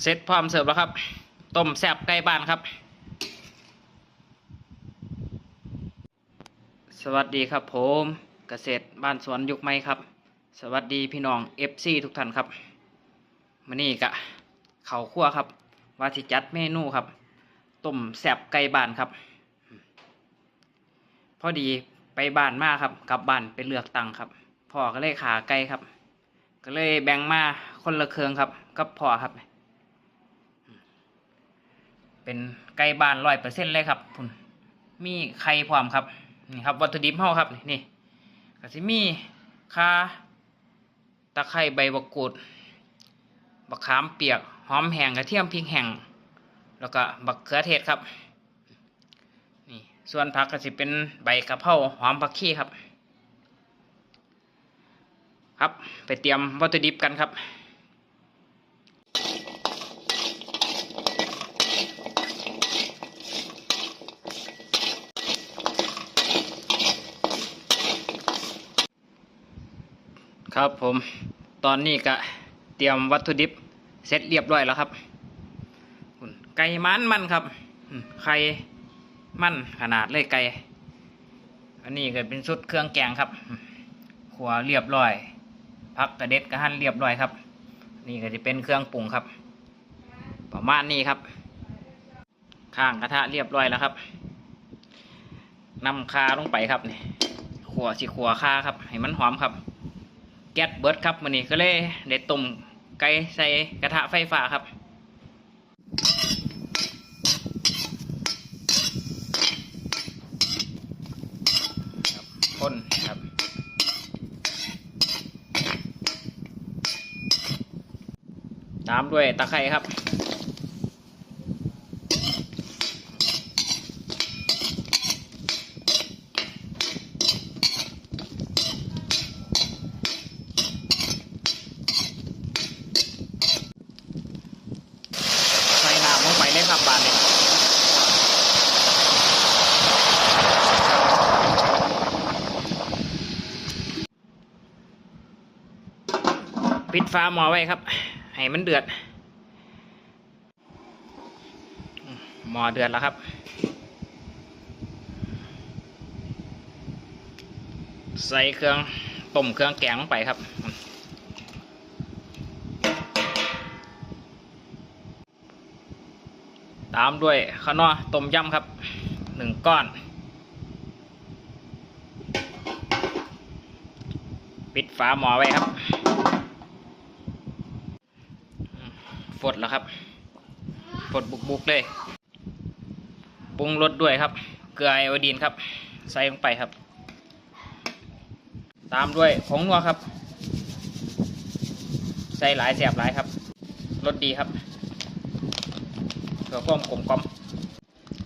เสร็จพร้อมเสิร์ฟแล้วครับ ต้มแซ่บใกล้บ้านครับ สวัสดีครับผมเกษตรบ้านสวนยุคใหม่ครับ สวัสดีพี่น้อง FC ทุกท่านครับมื้อนี้กะเขาวคั่วครับ ว่าสิจัดเมนูครับต้มแซ่บไก่บ้านครับ พอดีไปบ้านมาครับกลับบ้านไปเลือกตังครับพ่อก็เลยขาไก่ครับ ก็เลยแบ่งมาคนละเครืองครับกับพ่อครับ เป็นไก่บ้านร้อยเปอร์เซ็นเลยครับพุ่นมีไข่พร้อมครับนี่ครับวัตถุดิบเฮาครับนี่นี่ก็สิมีข่าตะไคร้ใบบักกูดบักขามเปียกหอมแห้งกระเทียมพริกแห้งแล้วก็บักเขือเทศครับนี่ส่วนผักก็สิเป็นใบกะเพราหอมผักชีครับ ครับไปเตรียมวัตถุดิบกันครับ ครับผมตอนนี้ก็เตรียมวัตถุดิบเสร็จเรียบร้อยแล้วครับไก่มันมันครับไข่มันขนาดเลยไก่อันนี้ก็เป็นชุดเครื่องแกงครับขัวเรียบร้อยพักกระเด็ดกระหั่นเรียบร้อยครับ นี่ก็จะเป็นเครื่องปรุงครับ ประมาณนี้ครับ ข้างกระทะเรียบร้อยแล้วครับนำคาลงไปครับนี่ขัวสิขัวคาครับ ให้มันหอมครับ แก๊สเบิร์ดครับวันนี้ก็เลยได้ต้มไก่ใส่กระทะไฟฟ้าครับครับพ่นครับตามด้วยตะไคร้ครับ ใส่น้ำลงไปเลยครับบานนี้ปิด ฟ้าหมอไว้ครับ ให้มันเดือดอืมหมอเดือดแล้วครับ ใส่เครื่องต้มเครื่องแกงลงไปครับ ตามด้วยข้าวนัวต้มยำครับหนึ่งก้อนปิดฝาหม้อไว้ครับอื มฝดแล้วครับฝดบุกๆเลยปรุงรสด้วยครับ เกลือไอโอดีนครับ ใส่ลงไปครับ ตามด้วยผงนัวครับ ใส่หลายแสบหลายครับรสดีครับเพื่อความกลมกล่อม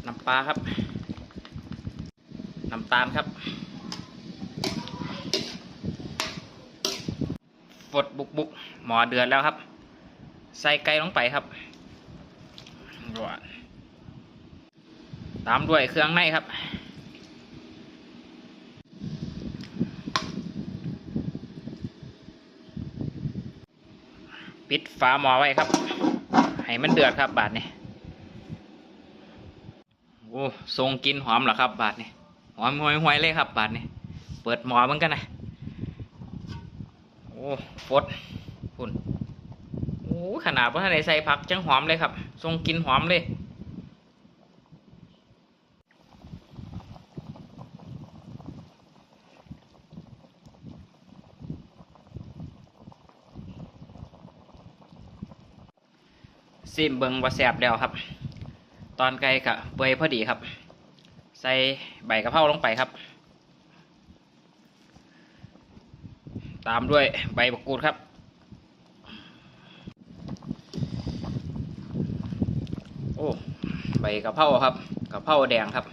น้ำปลาครับน้ำตาลครับฝดบุกบุกหมอเดือดแล้วครับ ใส่ไก่ลงไปครับรวดตามด้วยเครื่องในครับ ปิดฝาหม้อไว้ครับ ให้มันเดือดครับบาทนี้โอ้ทรงกินหอมเหรอครับ บาทนี่หอมห่วยๆเลยครับ บาทนี่เปิดหม้อเหมือนกันนะโอ้ฟดคุณโอ้ ขนาดว่าท่านใดใส่ผักจังหอมเลยครับ ทรงกินหอมเลย ซิมเบิงว่าแสบแล้วครับ ตอนไก่กะเปื่อยพอดีครับ ใส่ใบกระเพราลงไปครับ ตามด้วยใบมะกรูดครับ อ้ใบกะเพราครับกะเพราแดงครับ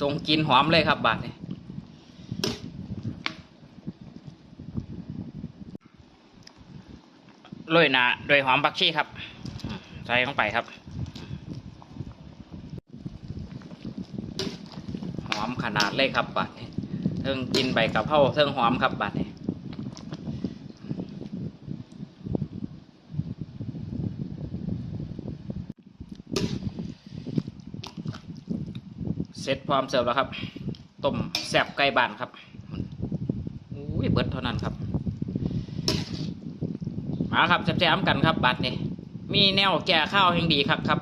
ทรงกินหอมเลยครับบาทนี้โรยหนาโดยหอมบักชีครับ ใส่ลงไปครับ หอมขนาดเลยครับบัดนี้เทิงกินใบกะเพราเทิงหอมครับบัดนี้ ร็จพร้อมเสิร์ฟแล้วครับต้มแซ่บไก่บ้านครับอุ้ยเบิดเท่านั้นครับ มาครับแซ่บๆกันครับบัดนี่มีแนวแก่ข้าวแห่งดีครับครับ